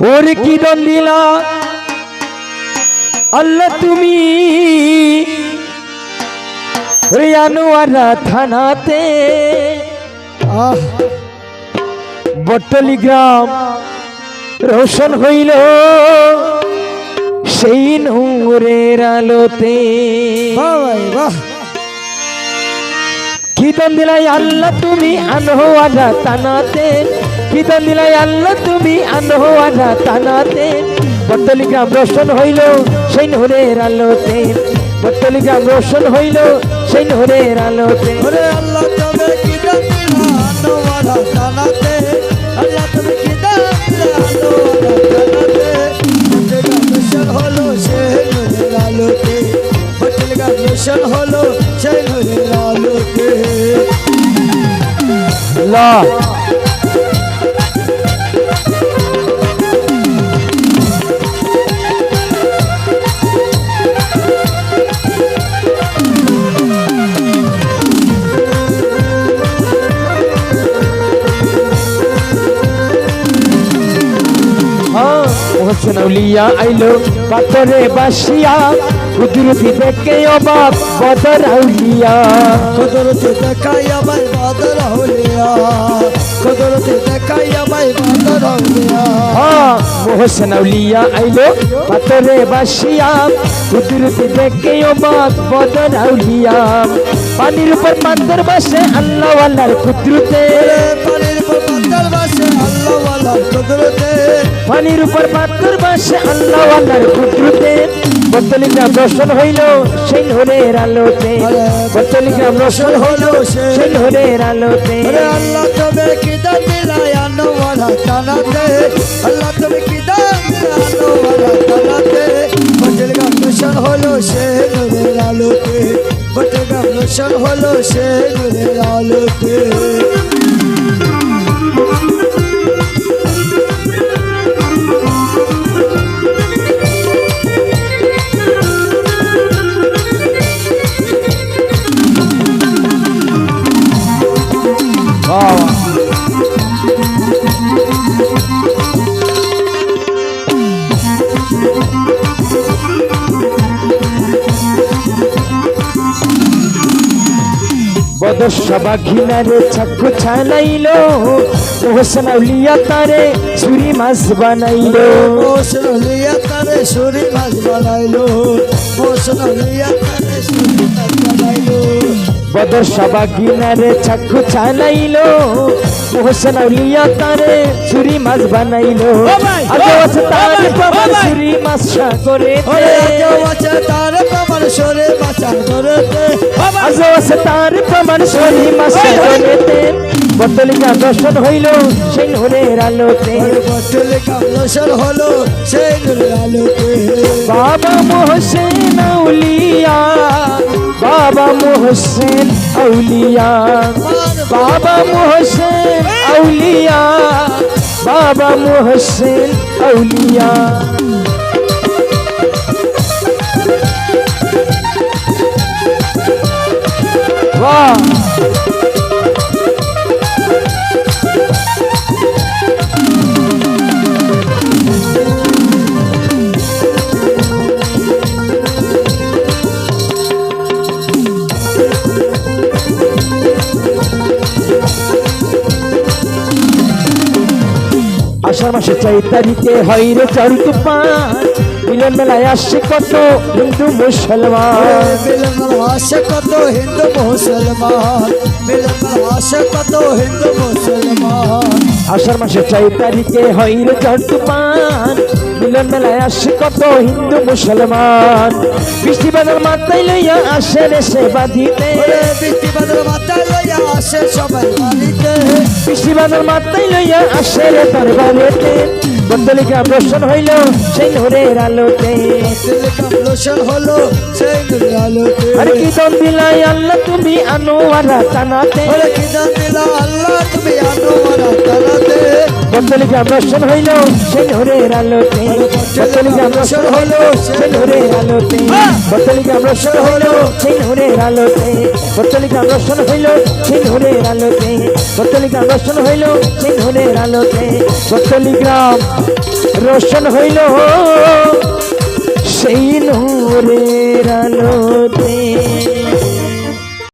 ওরে কি দন দিলা আল্লাহ তুমি। থানাতে। আহ বটলি গ্রাম রোশন হইল। সেই নূরের আলোতে। বাহ। কি দিলাই আল্লাহ, তুমি আনোয়ারা তানাতে। কি দিলাই আল্লাহ, তুমি আনোয়ারা তানাতে। বটলি গ্রাম রোশন হইল সেই নূরের আলোতে। বটলি গ্রাম রোশন হইল সেই নূরের আলোতে। ওরে আল্লাহ দান দিলা আল্লাহ তুমি হলো সেই আলোতে। লা। হোসেনউলিয়া আইলো পাথরে বাসিয়া। কুদরতি দেখে অবাক বদর আউলিয়া কুদরতে দেখাইয়া ভাই বাদর হলিয়া কুদরতে দেখাইয়া ভাই বাদর হলিয়া হ্যাঁ হোসেনউলিয়া আইলো পাথরে বাসিয়া। কুদরতি দেখে অবাক বদর আউলিয়া পানির উপর পাথর বসে আল্লাহ আল্লাহর কুদরতে। পানির উপর পাতার বাসে আল্লাহ ওয়ালা কুদরতে। পানির উপর পাথর বসে আল্লাহ আল্লাহর কুদরতে। বতলি গ্রাম রোশন হইল সেই নূরের আলোতে। বতলি গ্রাম রোশন হইল সেই নূরের আলোতে। আল্লাহ তুমি কি দান দিলা আনো ওয়ালা জানাতে আল্লাহ তুমি কি দান দিলা আনো ওয়ালা জানাতে বটল গান রোশন হলো সে নূরের আলোতে। বটল গান রোশন হলো সে নূরের আলোতে। সবা ঘিনারে চাকু ছানাইলো। হোসেন আউলিয়া তারে ছুরি মাছ বানাইলো। লিয়া তারে সুরি মাছ বানাইলো। মোশন লিয়া তারে সুরি মাছ বানাইলো। বদর সবা ঘিনারে চাকু ছানাইলো। হোসেন আউলিয়া তারে ছুরি মাছ বানাইলো। আগে আছে তারে ছুরি মাছ সাগরে আছে তার প্রমাণ সরে বাঁচা করতে আজও আছে তার প্রমাণ দর্শন হইল সেই নূরের আলোতে। হলো সেই নূরের আলোতে। বাবা মোহসেন আউলিয়া বাবা মোহসেন আউলিয়া বাবা মোহসেন আউলিয়া বাবা মোহসেন আউলিয়া। বাহ আষাঢ় মাসে চাই তারিখে হয় রে চারু পান মিলন মেলায় আসছে কত হিন্দু মুসলমান। মিলন আসে কত হিন্দু মুসলমান। মিলন আসে কত হিন্দু মুসলমান। আষাঢ় মাসে চাই তারিখে হয় রে চারু তুফান। মিলন মেলায় আসে কত হিন্দু মুসলমান। বৃষ্টি বাদল মাথায় লইয়া আসে রে সেবা দিতে ওরে বৃষ্টি বাদল মাথায় লইয়া আসে সবাই বাড়িতে বৃষ্টি বাদল মাথায় লইয়া আসে রে দরবারেতে বন্দলিকা প্রশ্ন হইল সেই নূরের আলোতে। বটলে কামলসর হলো সেই নূরের আলোতে। আরে কি দিলাই আল্লাহ তুমি আনোয়ারা তানাতে আরে কি দান দিলা আল্লাহ তুমি আনো মারা তালাতে বর্তলি গ্রাম রোশন হইল সেই নূরের আলোতে। সেই নূরের আলোতে। গ্রাম রোশন হইল। সেই নূরের আলোতে গ্রাম রোশন হইল। সেই নূরের আলোতে গ্রাম রোশন হইল। সেই নূরের আলোতে। বর্তলি গ্রাম রোশন হইল। সেই নূরের আলোতে।